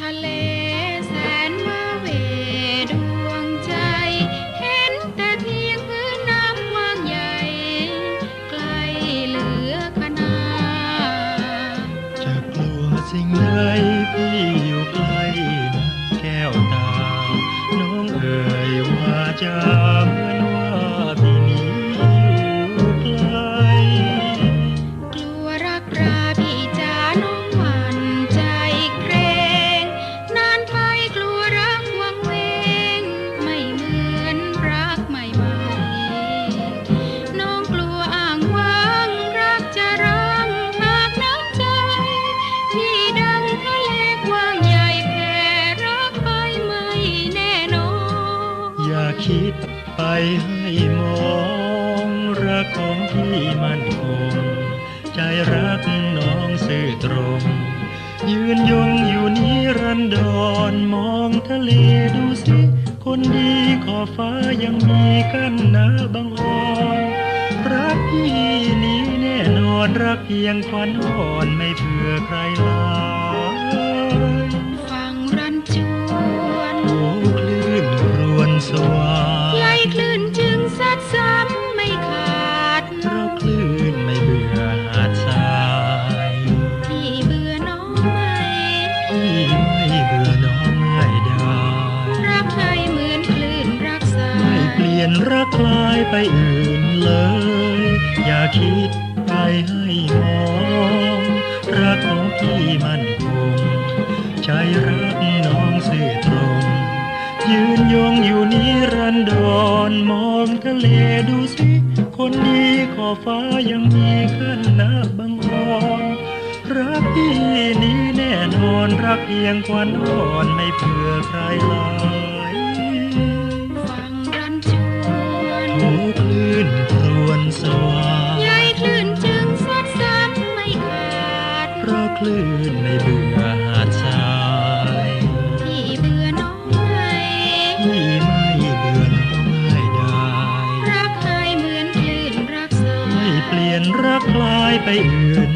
ทะเลแสนว่าเวดวงใจ เห็นแต่เพียงพื้นน้ำกว้างใหญ่ ไกลเหลือขนาดจะกลัวสิ่งใดพี่อยู่ไกล้นะแก้วตา น้องเอ๋ยว่าจะ คิดไปให้มองรักของพี่มันคง ใจรักน้องซื่อตรง ยืนยงอยู่นิรันดรมองทะเลดูสิ คนดีขอฟ้ายังมีกันนะบางอ่อนรักพี่นี้แน่นอนรักเพียงควันอ่อนไม่เผื่อใครลา ลี่ยนรักคลายไปอื่นเลย อย่าคิดไปให้มองรักของพี่มันคงใจรักน้องซื่อตรง ยืนยงอยู่นิรันดรมองทะเลดูสิ คนดีขอฟ้ายังมีขึ้นนะบางออนรักพี่นี้แน่นอนรักเพียงควันอ่อนไม่เผื่อใครลา คลื่นไม่เบื่อหาดทรายพี่เบื่อน้องไหมพี่ไม่เบื่อน้องไม่ได้ รักให้เหมือนคลื่นรักษาไม่เปลี่ยนรักคลายไปอื่น